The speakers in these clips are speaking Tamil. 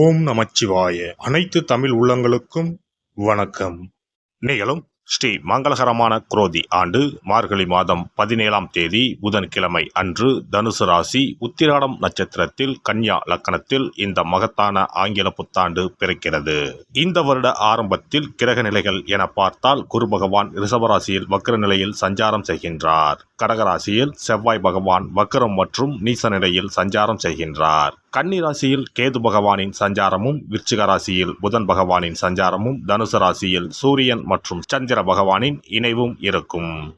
ஓம் நமச்சிவாய. அனைத்து தமிழ் உள்ளங்களுக்கும் வணக்கம். நிகழும் ஸ்ரீ மங்களகரமான குரோதி ஆண்டு மார்கழி மாதம் பதினேழாம் தேதி புதன்கிழமை அன்று தனுசு ராசி உத்திராடம் நட்சத்திரத்தில் கன்யா லக்கணத்தில் இந்த மகத்தான ஆங்கில புத்தாண்டு பிறக்கிறது. இந்த வருட ஆரம்பத்தில் கிரக நிலைகள் என பார்த்தால் குரு பகவான் ரிஷபராசியில் வக்ர நிலையில் சஞ்சாரம் செய்கின்றார். கடகராசியில் செவ்வாய் பகவான் வக்ரம் மற்றும் நீச நிலையில் சஞ்சாரம் செய்கின்றார். கன்னிராசியில் கேது பகவானின் சஞ்சாரமும் விருச்சிக ராசியில் புதன் பகவானின் சஞ்சாரமும் தனுசு ராசியில் சூரியன் மற்றும் சந்திர பகவானின் இணைவும் இருக்கும்.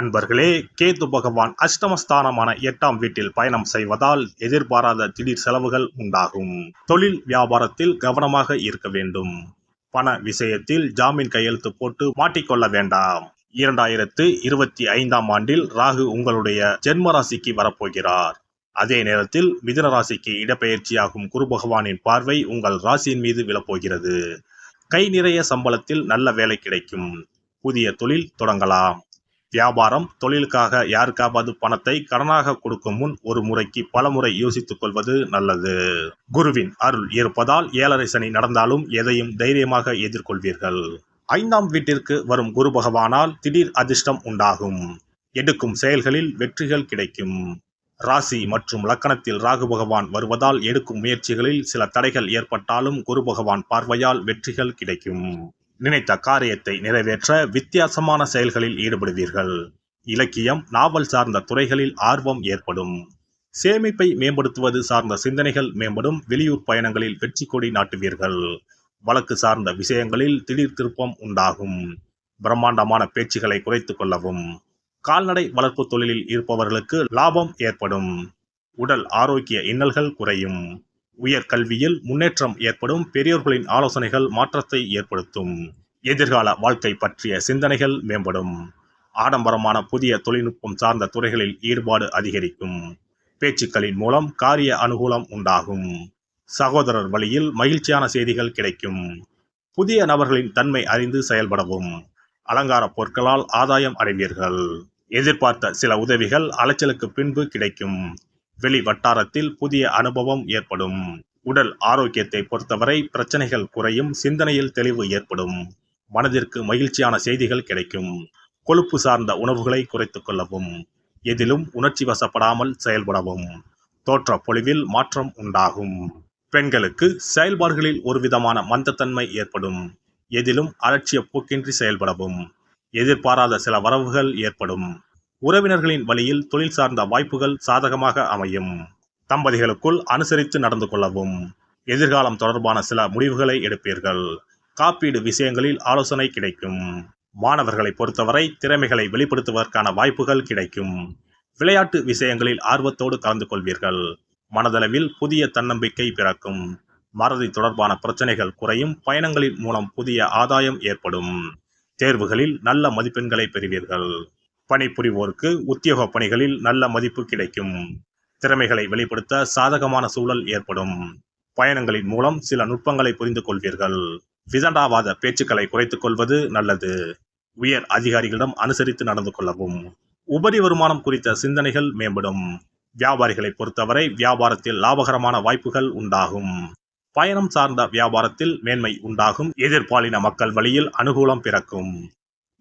அன்பர்களே கேத்து பகவான் அஷ்டமஸ்தானமான எட்டாம் வீட்டில் பயணம் செய்வதால் எதிர்பாராத திடீர் செலவுகள் உண்டாகும். தொழில் வியாபாரத்தில் கவனமாக இருக்க வேண்டும். பண விஷயத்தில் ஜாமீன் கையெழுத்து போட்டு மாட்டிக்கொள்ள வேண்டாம். இரண்டாயிரத்து இருபத்தி ஐந்தாம் ஆண்டில் ராகு உங்களுடைய ஜென்ம ராசிக்கு வரப்போகிறார். அதே நேரத்தில் மிதுன ராசிக்கு இடப்பெயர்ச்சியாகும் குரு பகவானின் பார்வை உங்கள் ராசியின் மீது விழப்போகிறது. கை நிறைய சம்பளத்தில் நல்ல வேலை கிடைக்கும். புதிய தொழில் தொடங்கலாம். வியாபாரம் தொழிலுக்காக யாருக்காவது பணத்தை கடனாக கொடுக்கும் முன் ஒரு முறைக்கு பல முறை யோசித்துக் கொள்வது நல்லது. குருவின் அருள் இருப்பதால் ஏழரை சனி நடந்தாலும் எதையும் தைரியமாக எதிர்கொள்வீர்கள். ஐந்தாம் வீட்டிற்கு வரும் குரு பகவானால் திடீர் அதிர்ஷ்டம் உண்டாகும். எடுக்கும் செயல்களில் வெற்றிகள் கிடைக்கும். ராசி மற்றும் லக்கணத்தில் ராகு பகவான் வருவதால் எடுக்கும் முயற்சிகளில் சில தடைகள் ஏற்பட்டாலும் குரு பகவான் பார்வையால் வெற்றிகள் கிடைக்கும். நினைத்த காரியத்தை நிறைவேற்ற வித்தியாசமான செயல்களில் ஈடுபடுவீர்கள். இலக்கியம் நாவல் சார்ந்த துறைகளில் ஆர்வம் ஏற்படும். சேமிப்பை மேம்படுத்துவது சார்ந்த சிந்தனைகள் மேம்படும். வெளியூர் பயணங்களில் வெற்றி கொடி நாட்டுவீர்கள். வழக்கு சார்ந்த விஷயங்களில் திடீர் திருப்பம் உண்டாகும். பிரம்மாண்டமான பேச்சுகளை குறைத்துக் கொள்ளவும். கால்நடை வளர்ப்பு தொழிலில் இருப்பவர்களுக்கு லாபம் ஏற்படும். உடல் ஆரோக்கிய இன்னல்கள் குறையும். உயர் கல்வியில் முன்னேற்றம் ஏற்படும் பெரியோர்களின் ஆலோசனைகள் மாற்றத்தை ஏற்படுத்தும். எதிர்கால வாழ்க்கை பற்றிய சிந்தனைகள் மேம்படும். ஆடம்பரமான புதிய தொழில்நுட்பம் சார்ந்த துறைகளில் ஈடுபாடு அதிகரிக்கும். பேச்சுக்களின் மூலம் காரிய அனுகூலம் உண்டாகும். சகோதரர் வழியில் மகிழ்ச்சியான செய்திகள் கிடைக்கும். புதிய நபர்களின் தன்மை அறிந்து செயல்படவும். அலங்கார பொருட்களால் ஆதாயம் அடைவீர்கள். எதிர்பார்த்த சில உதவிகள் அலைச்சலுக்கு பின்பு கிடைக்கும். வெளி வட்டாரத்தில் புதிய அனுபவம் ஏற்படும். உடல் ஆரோக்கியத்தை பொறுத்தவரை பிரச்சனைகள் குறையும் சிந்தனையில் தெளிவு ஏற்படும். மனதிற்கு மகிழ்ச்சியான செய்திகள் கிடைக்கும். கொழுப்பு சார்ந்த உணவுகளை குறைத்துக் கொள்ளவும் எதிலும் உணர்ச்சி வசப்படாமல் செயல்படவும் தோற்ற பொழிவில் மாற்றம் உண்டாகும். பெண்களுக்கு செயல்பாடுகளில் ஒரு விதமான மந்தத்தன்மை ஏற்படும். எதிலும் அலட்சிய போக்கின்றி செயல்படவும் எதிர்பாராத சில வரவுகள் ஏற்படும். உறவினர்களின் வழியில் தொழில் சார்ந்த வாய்ப்புகள் சாதகமாக அமையும். தம்பதிகளுக்குள் அனுசரித்து நடந்து கொள்ளவும். எதிர்காலம் தொடர்பான சில முடிவுகளை எடுப்பீர்கள். காப்பீடு விஷயங்களில் ஆலோசனை கிடைக்கும். மாணவர்களை பொறுத்தவரை திறமைகளை வெளிப்படுத்துவதற்கான வாய்ப்புகள் கிடைக்கும். விளையாட்டு விஷயங்களில் ஆர்வத்தோடு கலந்து கொள்வீர்கள். மனதளவில் புதிய தன்னம்பிக்கை பிறக்கும். மறதி தொடர்பான பிரச்சனைகள் குறையும். பயணங்களின் மூலம் புதிய ஆதாயம் ஏற்படும். தேர்வுகளில் நல்ல மதிப்பெண்களை பெறுவீர்கள். பணிபுரிவோருக்கு உத்தியோக பணிகளில் நல்ல மதிப்பு கிடைக்கும். திறமைகளை வெளிப்படுத்த சாதகமான சூழல் ஏற்படும். பயணங்களின் மூலம் சில நுட்பங்களை புரிந்து கொள்வீர்கள். விதண்டாவாத பேச்சுக்களை குறைத்துக் கொள்வது நல்லது. உயர் அதிகாரிகளிடம் அனுசரித்து நடந்து கொள்ளவும். உபரி வருமானம் குறித்த சிந்தனைகள் மேம்படும். வியாபாரிகளை பொறுத்தவரை வியாபாரத்தில் லாபகரமான வாய்ப்புகள் உண்டாகும். பயணம் சார்ந்த வியாபாரத்தில் மேன்மை உண்டாகும். எதிர்பாலின மக்கள் வழியில் அனுகூலம் பிறக்கும்.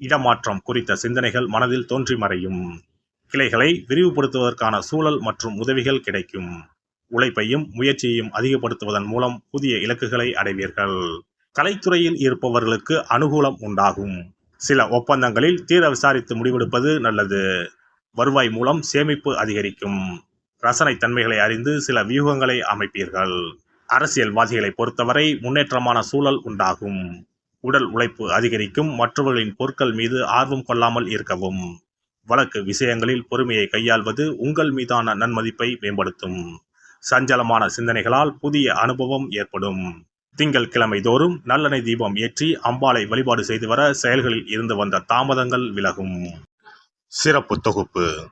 இடமாற்றம் குறித்த சிந்தனைகள் மனதில் தோன்றி மறையும். கிளைகளை விரிவுபடுத்துவதற்கான சூழல் மற்றும் உதவிகள் கிடைக்கும். உழைப்பையும் முயற்சியையும் அதிகப்படுத்துவதன் மூலம் புதிய இலக்குகளை அடைவீர்கள். கலைத்துறையில் இருப்பவர்களுக்கு அனுகூலம் உண்டாகும். சில ஒப்பந்தங்களில் தீர விசாரித்து முடிவெடுப்பது நல்லது. வருவாய் மூலம் சேமிப்பு அதிகரிக்கும். ரசனை தன்மைகளை அறிந்து சில வியூகங்களை அமைப்பீர்கள். அரசியல்வாதிகளை பொறுத்தவரை முன்னேற்றமான சூழல் உண்டாகும். உடல் உழைப்பு அதிகரிக்கும் மற்றவர்களின் பொருட்கள் மீது ஆர்வம் கொள்ளாமல் இருக்கவும். வழக்கு விஷயங்களில் பொறுமையை கையாள்வது உங்கள் மீதான நன்மதிப்பை மேம்படுத்தும். சஞ்சலமான சிந்தனைகளால் புதிய அனுபவம் ஏற்படும். திங்கள் கிழமை தோறும் நல்லெண்ணெய் தீபம் ஏற்றி அம்பாளை வழிபாடு செய்து வர செயல்களில் இருந்து வந்த தாமதங்கள் விலகும். சிறப்பு தொகுப்பு.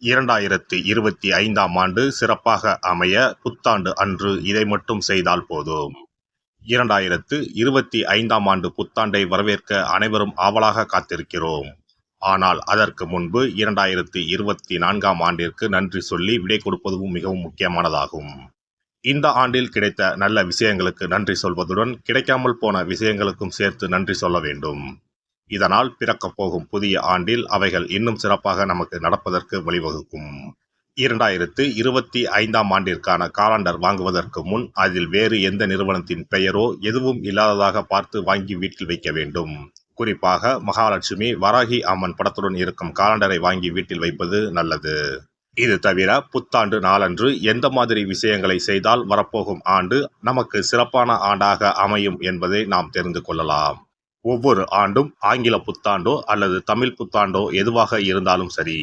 இரண்டாயிரத்தி இருபத்தி ஐந்தாம் ஆண்டு சிறப்பாக அமைய புத்தாண்டு அன்று இதை மட்டும் செய்தால் போதும். இரண்டாயிரத்து இருபத்தி ஐந்தாம் ஆண்டு புத்தாண்டை வரவேற்க அனைவரும் ஆவலாக காத்திருக்கிறோம். ஆனால் அதற்கு முன்பு இரண்டாயிரத்தி இருபத்தி நான்காம் ஆண்டிற்கு நன்றி சொல்லி விடை கொடுப்பதும் மிகவும் முக்கியமானதாகும். இந்த ஆண்டில் கிடைத்த நல்ல விஷயங்களுக்கு நன்றி சொல்வதுடன் கிடைக்காமல் போன விஷயங்களுக்கும் சேர்த்து நன்றி சொல்ல வேண்டும். இதனால் பிறக்கப் போகும் புதிய ஆண்டில் அவைகள் இன்னும் சிறப்பாக நமக்கு நடப்பதற்கு வழிவகுக்கும். இரண்டாயிரத்து இருபத்தி ஐந்தாம் ஆண்டிற்கான காலண்டர் வாங்குவதற்கு முன் அதில் வேறு எந்த நிறுவனத்தின் பெயரோ எதுவும் இல்லாததாக பார்த்து வாங்கி வீட்டில் வைக்க வேண்டும். குறிப்பாக மகாலட்சுமி வராகி அம்மன் படத்துடன் இருக்கும் காலண்டரை வாங்கி வீட்டில் வைப்பது நல்லது. இது தவிர புத்தாண்டு நாளன்று எந்த மாதிரி விஷயங்களை செய்தால் வரப்போகும் ஆண்டு நமக்கு சிறப்பான ஆண்டாக அமையும் என்பதை நாம் தெரிந்து கொள்ளலாம். ஒவ்வொரு ஆண்டும் ஆங்கில புத்தாண்டோ அல்லது தமிழ் புத்தாண்டோ எதுவாக இருந்தாலும் சரி.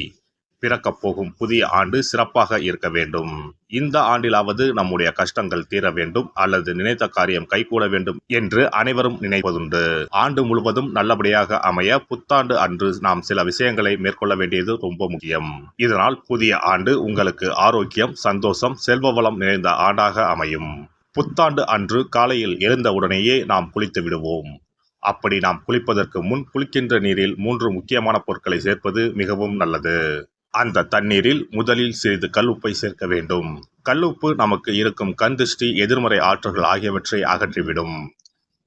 பிறக்கப் போகும் புதிய ஆண்டு சிறப்பாக இருக்க வேண்டும். இந்த ஆண்டிலாவது நம்முடைய கஷ்டங்கள் தீர வேண்டும் அல்லது நினைத்த காரியம் கைகூட வேண்டும் என்று அனைவரும் நினைப்பதுண்டு. ஆண்டு முழுவதும் நல்லபடியாக அமைய புத்தாண்டு அன்று நாம் சில விஷயங்களை மேற்கொள்ள வேண்டியது ரொம்ப முக்கியம். இதனால் புதிய ஆண்டு உங்களுக்கு ஆரோக்கியம் சந்தோஷம் செல்வ வளம் நிறைந்த ஆண்டாக அமையும். புத்தாண்டு அன்று காலையில் எழுந்தவுடனேயே நாம் குளித்து விடுவோம். அப்படி நாம் குளிப்பதற்கு முன் குளிக்கின்ற நீரில் மூன்று முக்கியமான பொருட்களை சேர்ப்பது மிகவும் நல்லது. அந்த தண்ணீரில் முதலில் சிறிது கல்லுப்பை சேர்க்க வேண்டும். கல்லுப்பு நமக்கு இருக்கும் கந்திஷ்டி எதிர்மறை ஆற்றல்கள் ஆகியவற்றை அகற்றிவிடும்.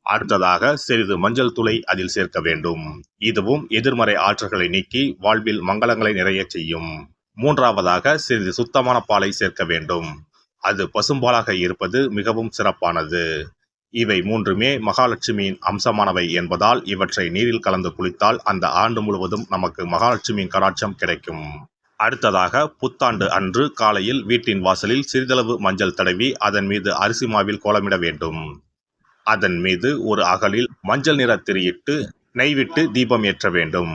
அடுத்ததாக சிறிது மஞ்சள் துளை அதில் சேர்க்க வேண்டும். இதுவும் எதிர்மறை ஆற்றல்களை நீக்கி வாழ்வில் மங்களங்களை நிறைய செய்யும். மூன்றாவதாக சிறிது சுத்தமான பாலை சேர்க்க வேண்டும். அது பசும்பாலாக இருப்பது மிகவும் சிறப்பானது. இவை மூன்றுமே மகாலட்சுமியின் அம்சமானவை என்பதால் இவற்றை நீரில் கலந்து குளித்தால் அந்த ஆண்டு முழுவதும் நமக்கு மகாலட்சுமியின் கடாட்சம் கிடைக்கும். அடுத்ததாக புத்தாண்டு அன்று காலையில் வீட்டின் வாசலில் சிறிதளவு மஞ்சள் தடவி அதன் மீது அரிசி மாவில் கோலமிட வேண்டும். அதன் மீது ஒரு அகலில் மஞ்சள் நிற திரியிட்டு நெய்விட்டு தீபம் ஏற்ற வேண்டும்.